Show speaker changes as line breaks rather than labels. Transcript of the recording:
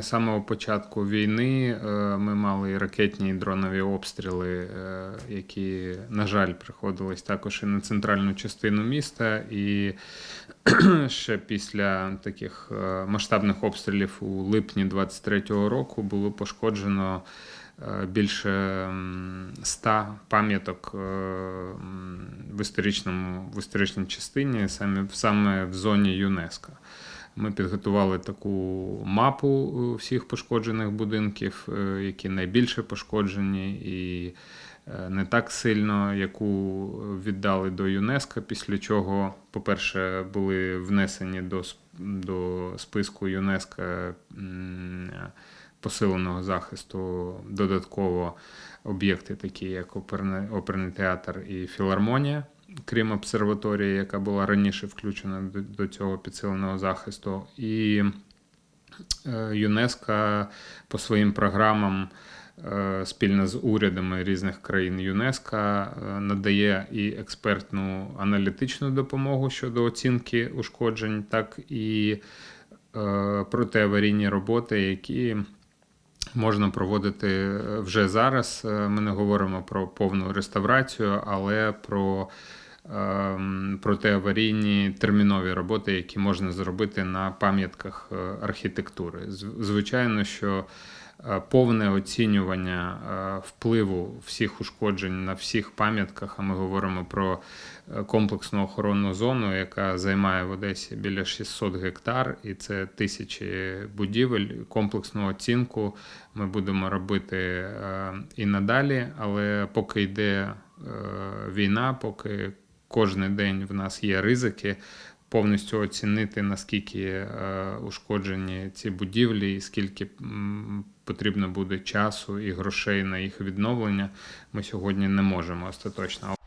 З самого початку війни е, ми мали і ракетні і дронові обстріли, е, які, на жаль, приходились також і на центральну частину міста. І ще після таких е, масштабних обстрілів у липні 23-го року було пошкоджено більше 100 пам'яток в історичному в історичній частині, саме в зоні ЮНЕСКО. Ми підготували таку мапу е, всіх пошкоджених будинків, е, які найбільше пошкоджені, і е, не так сильно, яку віддали до ЮНЕСКО, після чого, по-перше, були внесені до, до списку ЮНЕСКО посиленого захисту додатково об'єкти, такі як оперний театр і філармонія крім обсерваторії, яка була раніше включена до, до цього підсиленого захисту, і е, ЮНЕСКО по своїм програмам е, спільно з урядами різних країн ЮНЕСКО е, надає і експертну аналітичну допомогу щодо оцінки ушкоджень, так і протиаварійні роботи, які можна проводити е, вже зараз. Е, Ми не говоримо про повну реставрацію, але про протиаварійні термінові роботи, які можна зробити на пам'ятках е, архітектури. Звичайно, що е, повне оцінювання е, впливу всіх ушкоджень на всіх пам'ятках, а ми говоримо про комплексну охоронну зону, яка займає в Одесі біля 600 гектар, і це тисячі будівель. Комплексну оцінку ми будемо робити і надалі, але поки йде війна, поки кожен день в нас є ризики. Повністю оцінити наскільки е, ушкоджені ці будівлі, і скільки потрібно буде часу і грошей на їх відновлення, ми сьогодні не можемо остаточно.